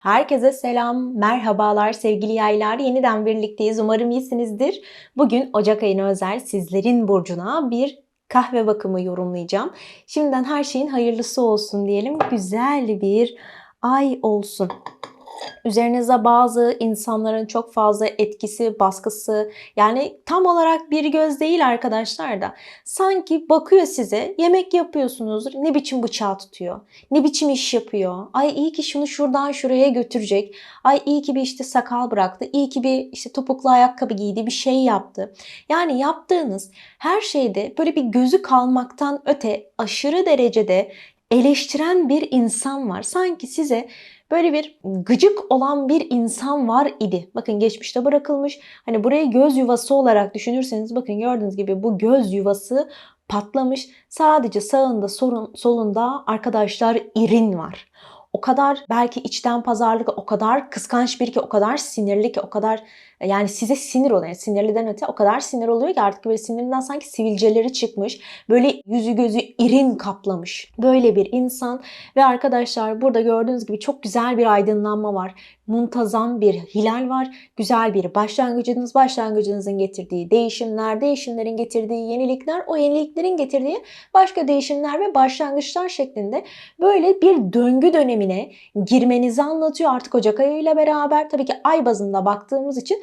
Herkese selam, merhabalar sevgili yaylar. Yeniden birlikteyiz. Umarım iyisinizdir. Bugün Ocak ayına özel sizlerin burcuna bir kahve bakımı yorumlayacağım. Şimdiden her şeyin hayırlısı olsun diyelim. Güzel bir ay olsun. Üzerinize bazı insanların çok fazla etkisi, baskısı yani tam olarak bir göz değil arkadaşlar da sanki bakıyor size yemek yapıyorsunuzdur ne biçim bıçağı tutuyor, ne biçim iş yapıyor. Ay iyi ki şunu şuradan şuraya götürecek. Ay iyi ki bir işte sakal bıraktı, iyi ki bir işte topuklu ayakkabı giydi, bir şey yaptı. Yani yaptığınız her şeyde böyle bir gözü kalmaktan öte aşırı derecede eleştiren bir insan var. Sanki size böyle bir gıcık olan bir insan var idi. Bakın geçmişte bırakılmış. Hani burayı göz yuvası olarak düşünürseniz bakın gördüğünüz gibi bu göz yuvası patlamış. Sadece sağında sorun, solunda arkadaşlar irin var. O kadar belki içten pazarlık, o kadar kıskanç bir ki, o kadar sinirli ki, o kadar yani size sinir oluyor. Yani sinirliden öte o kadar sinir oluyor ki artık böyle sinirinden sanki sivilceleri çıkmış. Böyle yüzü gözü irin kaplamış. Böyle bir insan ve arkadaşlar burada gördüğünüz gibi çok güzel bir aydınlanma var. Muntazam bir hilal var. Güzel bir başlangıcınız, başlangıcınızın getirdiği değişimler, değişimlerin getirdiği yenilikler, o yeniliklerin getirdiği başka değişimler ve başlangıçlar şeklinde böyle bir döngü dönemine girmenizi anlatıyor artık Ocak ayıyla beraber. Tabii ki ay bazında baktığımız için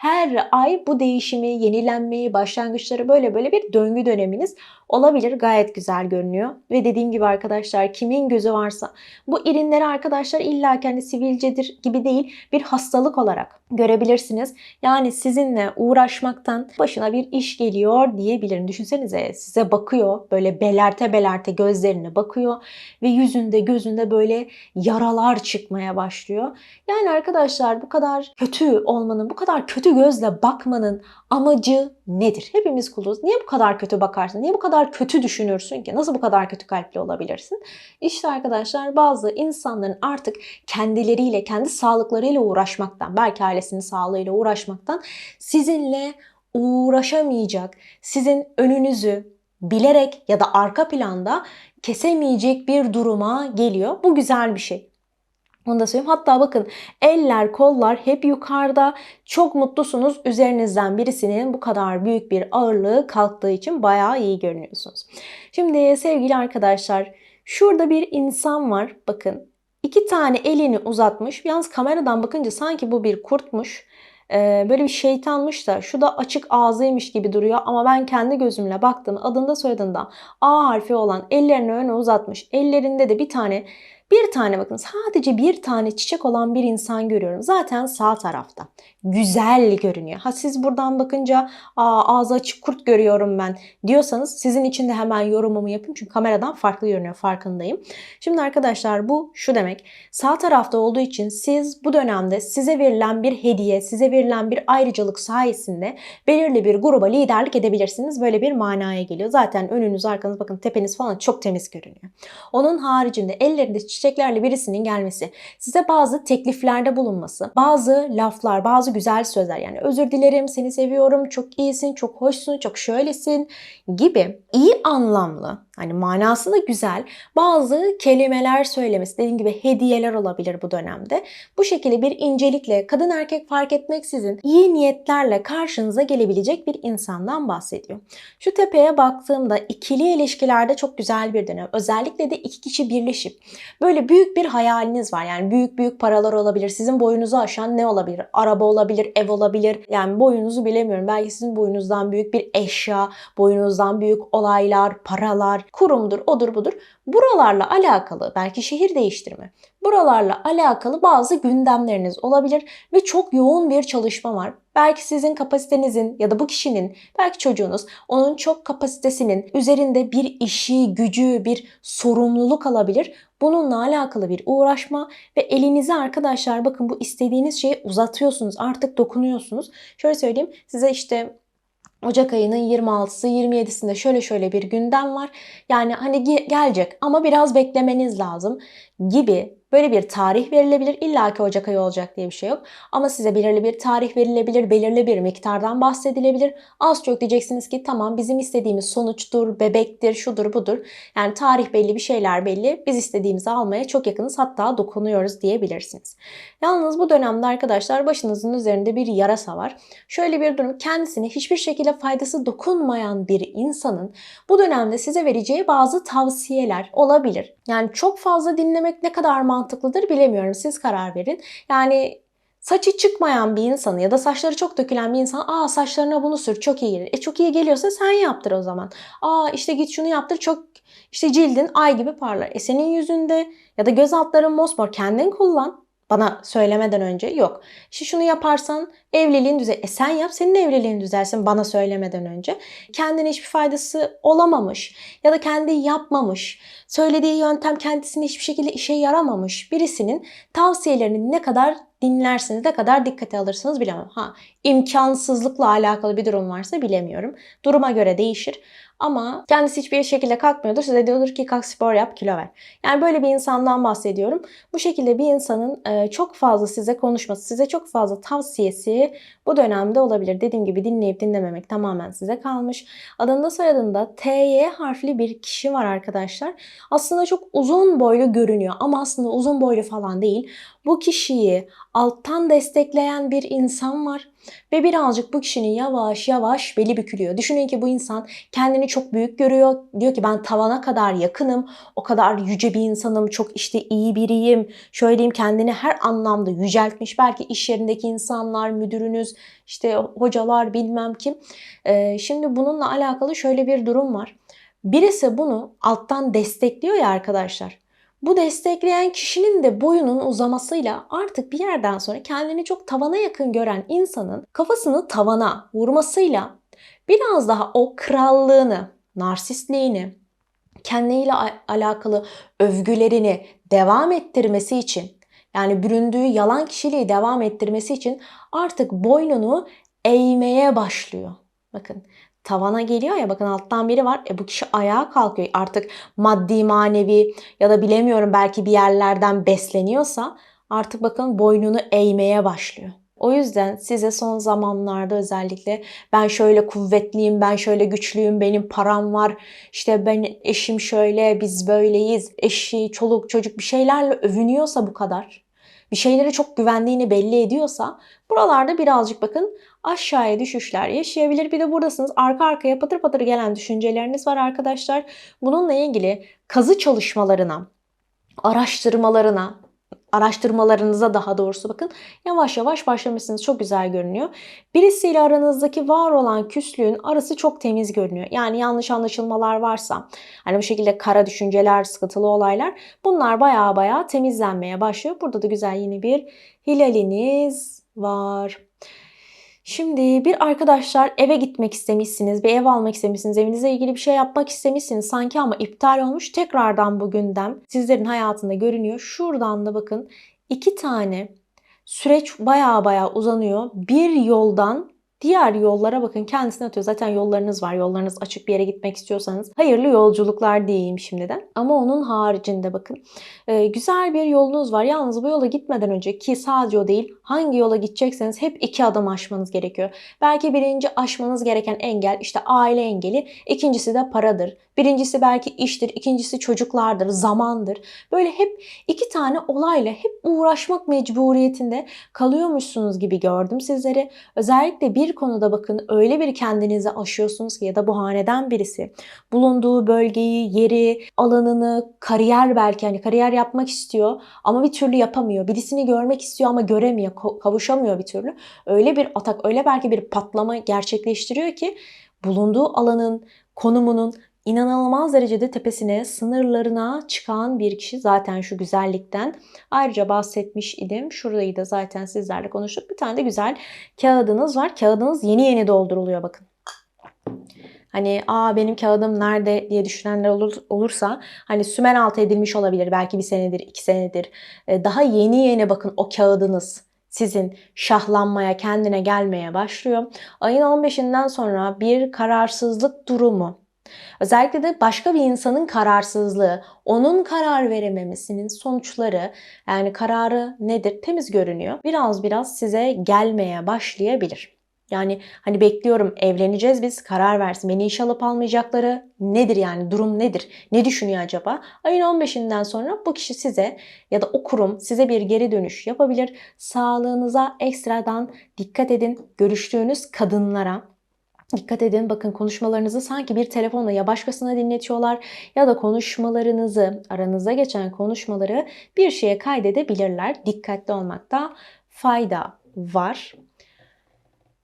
her ay bu değişimi, yenilenmeyi, başlangıçları böyle böyle bir döngü döneminiz olabilir. Gayet güzel görünüyor. Ve dediğim gibi arkadaşlar kimin gözü varsa bu irinleri arkadaşlar illa kendi sivilcedir gibi değil bir hastalık olarak görebilirsiniz. Yani sizinle uğraşmaktan başına bir iş geliyor diyebilirim. Düşünsenize size bakıyor böyle belerte belerte gözlerine bakıyor ve yüzünde gözünde böyle yaralar çıkmaya başlıyor. Yani arkadaşlar bu kadar kötü olmanın, bu kadar kötü gözle bakmanın amacı nedir? Hepimiz kuluz. Niye bu kadar kötü bakarsın? Niye bu kadar kötü düşünürsün ki? Nasıl bu kadar kötü kalpli olabilirsin? İşte arkadaşlar bazı insanların artık kendileriyle, kendi sağlıklarıyla uğraşmaktan, belki ailesinin sağlığıyla uğraşmaktan sizinle uğraşamayacak, sizin önünüzü bilerek ya da arka planda kesemeyecek bir duruma geliyor. Bu güzel bir şey. Onu da söyleyeyim. Hatta bakın eller, kollar hep yukarıda. Çok mutlusunuz. Üzerinizden birisinin bu kadar büyük bir ağırlığı kalktığı için bayağı iyi görünüyorsunuz. Şimdi sevgili arkadaşlar şurada bir insan var. Bakın iki tane elini uzatmış. Yalnız kameradan bakınca sanki bu bir kurtmuş. Ee, böyle bir şeytanmış da şu da açık ağzıymış gibi duruyor ama ben kendi gözümle baktım adında soyadında A harfi olan ellerini öne uzatmış. Ellerinde de bir tane bir tane bakın sadece bir tane çiçek olan bir insan görüyorum. Zaten sağ tarafta. Güzel görünüyor. Ha siz buradan bakınca Aa, ağzı açık kurt görüyorum ben diyorsanız sizin için de hemen yorumumu yapayım. Çünkü kameradan farklı görünüyor farkındayım. Şimdi arkadaşlar bu şu demek. Sağ tarafta olduğu için siz bu dönemde size verilen bir hediye, size verilen bir ayrıcalık sayesinde belirli bir gruba liderlik edebilirsiniz. Böyle bir manaya geliyor. Zaten önünüz, arkanız bakın tepeniz falan çok temiz görünüyor. Onun haricinde ellerinde çiçeklerle birisinin gelmesi, size bazı tekliflerde bulunması, bazı laflar, bazı güzel sözler yani özür dilerim, seni seviyorum, çok iyisin, çok hoşsun, çok şöylesin gibi iyi anlamlı hani manası da güzel bazı kelimeler söylemesi dediğim gibi hediyeler olabilir bu dönemde. Bu şekilde bir incelikle kadın erkek fark etmeksizin iyi niyetlerle karşınıza gelebilecek bir insandan bahsediyor. Şu tepeye baktığımda ikili ilişkilerde çok güzel bir dönem. Özellikle de iki kişi birleşip böyle büyük bir hayaliniz var. Yani büyük büyük paralar olabilir. Sizin boyunuzu aşan ne olabilir? Araba olabilir, ev olabilir. Yani boyunuzu bilemiyorum. Belki sizin boyunuzdan büyük bir eşya, boyunuzdan büyük olaylar, paralar, kurumdur, odur budur. Buralarla alakalı belki şehir değiştirme. Buralarla alakalı bazı gündemleriniz olabilir ve çok yoğun bir çalışma var. Belki sizin kapasitenizin ya da bu kişinin, belki çocuğunuz onun çok kapasitesinin üzerinde bir işi, gücü, bir sorumluluk alabilir. Bununla alakalı bir uğraşma ve elinizi arkadaşlar bakın bu istediğiniz şeyi uzatıyorsunuz. Artık dokunuyorsunuz. Şöyle söyleyeyim size işte Ocak ayının 26'sı 27'sinde şöyle şöyle bir gündem var. Yani hani ge- gelecek ama biraz beklemeniz lazım gibi Böyle bir tarih verilebilir. İlla ki Ocak ayı olacak diye bir şey yok. Ama size belirli bir tarih verilebilir, belirli bir miktardan bahsedilebilir. Az çok diyeceksiniz ki tamam bizim istediğimiz sonuçtur, bebektir, şudur budur. Yani tarih belli, bir şeyler belli. Biz istediğimizi almaya çok yakınız hatta dokunuyoruz diyebilirsiniz. Yalnız bu dönemde arkadaşlar başınızın üzerinde bir yarasa var. Şöyle bir durum kendisine hiçbir şekilde faydası dokunmayan bir insanın bu dönemde size vereceği bazı tavsiyeler olabilir. Yani çok fazla dinlemek ne kadar mantıklıdır bilemiyorum. Siz karar verin. Yani saçı çıkmayan bir insanı ya da saçları çok dökülen bir insan aa saçlarına bunu sür çok iyi gelir. E çok iyi geliyorsa sen yaptır o zaman. Aa işte git şunu yaptır çok işte cildin ay gibi parlar. E senin yüzünde ya da göz altların mosmor kendin kullan. Bana söylemeden önce yok. İşte şunu yaparsan evliliğin düzel. E sen yap senin evliliğin düzelsin bana söylemeden önce. Kendine hiçbir faydası olamamış ya da kendi yapmamış. Söylediği yöntem kendisine hiçbir şekilde işe yaramamış birisinin tavsiyelerini ne kadar dinlersiniz, ne kadar dikkate alırsınız bilemem. Ha, imkansızlıkla alakalı bir durum varsa bilemiyorum. Duruma göre değişir. Ama kendisi hiçbir şekilde kalkmıyordur. Size diyordur ki kalk spor yap, kilo ver. Yani böyle bir insandan bahsediyorum. Bu şekilde bir insanın e, çok fazla size konuşması, size çok fazla tavsiyesi bu dönemde olabilir. Dediğim gibi dinleyip dinlememek tamamen size kalmış. Adında soyadında TY harfli bir kişi var arkadaşlar. Aslında çok uzun boylu görünüyor ama aslında uzun boylu falan değil. Bu kişiyi alttan destekleyen bir insan var ve birazcık bu kişinin yavaş yavaş beli bükülüyor. Düşünün ki bu insan kendini çok büyük görüyor. Diyor ki ben tavana kadar yakınım. O kadar yüce bir insanım. Çok işte iyi biriyim. Şöyle diyeyim kendini her anlamda yüceltmiş. Belki iş yerindeki insanlar, müdürünüz, işte hocalar bilmem kim. Ee, şimdi bununla alakalı şöyle bir durum var. Birisi bunu alttan destekliyor ya arkadaşlar. Bu destekleyen kişinin de boyunun uzamasıyla artık bir yerden sonra kendini çok tavana yakın gören insanın kafasını tavana vurmasıyla biraz daha o krallığını, narsistliğini, kendiyle alakalı övgülerini devam ettirmesi için yani büründüğü yalan kişiliği devam ettirmesi için artık boynunu eğmeye başlıyor. Bakın tavana geliyor ya bakın alttan biri var. E bu kişi ayağa kalkıyor. Artık maddi manevi ya da bilemiyorum belki bir yerlerden besleniyorsa artık bakın boynunu eğmeye başlıyor. O yüzden size son zamanlarda özellikle ben şöyle kuvvetliyim, ben şöyle güçlüyüm, benim param var, işte ben eşim şöyle, biz böyleyiz, eşi, çoluk, çocuk bir şeylerle övünüyorsa bu kadar, bir şeyleri çok güvendiğini belli ediyorsa buralarda birazcık bakın aşağıya düşüşler yaşayabilir. Bir de buradasınız arka arkaya patır patır gelen düşünceleriniz var arkadaşlar. Bununla ilgili kazı çalışmalarına, araştırmalarına, araştırmalarınıza daha doğrusu bakın yavaş yavaş başlamışsınız. Çok güzel görünüyor. Birisiyle aranızdaki var olan küslüğün arası çok temiz görünüyor. Yani yanlış anlaşılmalar varsa hani bu şekilde kara düşünceler, sıkıntılı olaylar bunlar baya baya temizlenmeye başlıyor. Burada da güzel yeni bir hilaliniz var. Şimdi bir arkadaşlar eve gitmek istemişsiniz, bir ev almak istemişsiniz, evinizle ilgili bir şey yapmak istemişsiniz sanki ama iptal olmuş. Tekrardan bu gündem sizlerin hayatında görünüyor. Şuradan da bakın iki tane süreç baya baya uzanıyor. Bir yoldan Diğer yollara bakın kendisine atıyor. Zaten yollarınız var. Yollarınız açık bir yere gitmek istiyorsanız hayırlı yolculuklar diyeyim şimdiden. Ama onun haricinde bakın e, güzel bir yolunuz var. Yalnız bu yola gitmeden önce ki sadece o değil hangi yola gidecekseniz hep iki adım aşmanız gerekiyor. Belki birinci aşmanız gereken engel işte aile engeli. ikincisi de paradır. Birincisi belki iştir, ikincisi çocuklardır, zamandır. Böyle hep iki tane olayla hep uğraşmak mecburiyetinde kalıyormuşsunuz gibi gördüm sizleri. Özellikle bir konuda bakın öyle bir kendinizi aşıyorsunuz ki ya da bu haneden birisi bulunduğu bölgeyi, yeri, alanını, kariyer belki hani kariyer yapmak istiyor ama bir türlü yapamıyor. Birisini görmek istiyor ama göremiyor, kavuşamıyor bir türlü. Öyle bir atak, öyle belki bir patlama gerçekleştiriyor ki bulunduğu alanın, konumunun inanılmaz derecede tepesine, sınırlarına çıkan bir kişi zaten şu güzellikten. Ayrıca bahsetmiş idim. Şurayı da zaten sizlerle konuştuk. Bir tane de güzel kağıdınız var. Kağıdınız yeni yeni dolduruluyor bakın. Hani aa benim kağıdım nerede diye düşünenler olur, olursa hani sümen altı edilmiş olabilir. Belki bir senedir, iki senedir. Ee, daha yeni yeni bakın o kağıdınız sizin şahlanmaya, kendine gelmeye başlıyor. Ayın 15'inden sonra bir kararsızlık durumu Özellikle de başka bir insanın kararsızlığı, onun karar verememesinin sonuçları yani kararı nedir? Temiz görünüyor. Biraz biraz size gelmeye başlayabilir. Yani hani bekliyorum evleneceğiz biz karar versin. Beni iş alıp almayacakları nedir yani durum nedir? Ne düşünüyor acaba? Ayın 15'inden sonra bu kişi size ya da o kurum size bir geri dönüş yapabilir. Sağlığınıza ekstradan dikkat edin. Görüştüğünüz kadınlara Dikkat edin bakın konuşmalarınızı sanki bir telefonla ya başkasına dinletiyorlar ya da konuşmalarınızı aranızda geçen konuşmaları bir şeye kaydedebilirler. Dikkatli olmakta fayda var.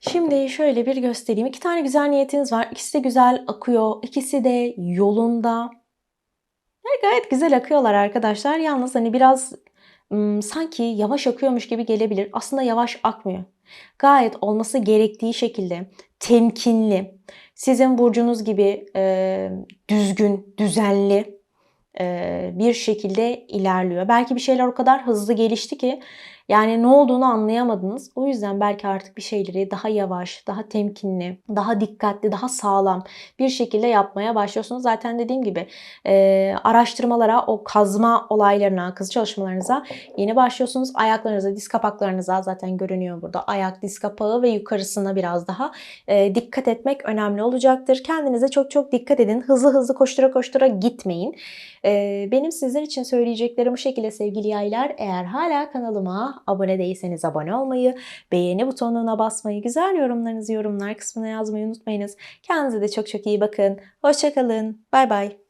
Şimdi şöyle bir göstereyim. İki tane güzel niyetiniz var. İkisi de güzel akıyor. İkisi de yolunda. Yani gayet güzel akıyorlar arkadaşlar. Yalnız hani biraz sanki yavaş akıyormuş gibi gelebilir. Aslında yavaş akmıyor. Gayet olması gerektiği şekilde temkinli, sizin burcunuz gibi e, düzgün, düzenli e, bir şekilde ilerliyor. Belki bir şeyler o kadar hızlı gelişti ki yani ne olduğunu anlayamadınız. O yüzden belki artık bir şeyleri daha yavaş, daha temkinli, daha dikkatli, daha sağlam bir şekilde yapmaya başlıyorsunuz. Zaten dediğim gibi e, araştırmalara, o kazma olaylarına, kazı çalışmalarınıza yeni başlıyorsunuz. Ayaklarınıza, diz kapaklarınıza zaten görünüyor burada. Ayak, diz kapağı ve yukarısına biraz daha e, dikkat etmek önemli olacaktır. Kendinize çok çok dikkat edin. Hızlı hızlı koştura koştura gitmeyin. E, benim sizler için söyleyeceklerim bu şekilde sevgili yaylar. Eğer hala abone değilseniz abone olmayı, beğeni butonuna basmayı, güzel yorumlarınızı yorumlar kısmına yazmayı unutmayınız. Kendinize de çok çok iyi bakın. Hoşçakalın. Bay bay.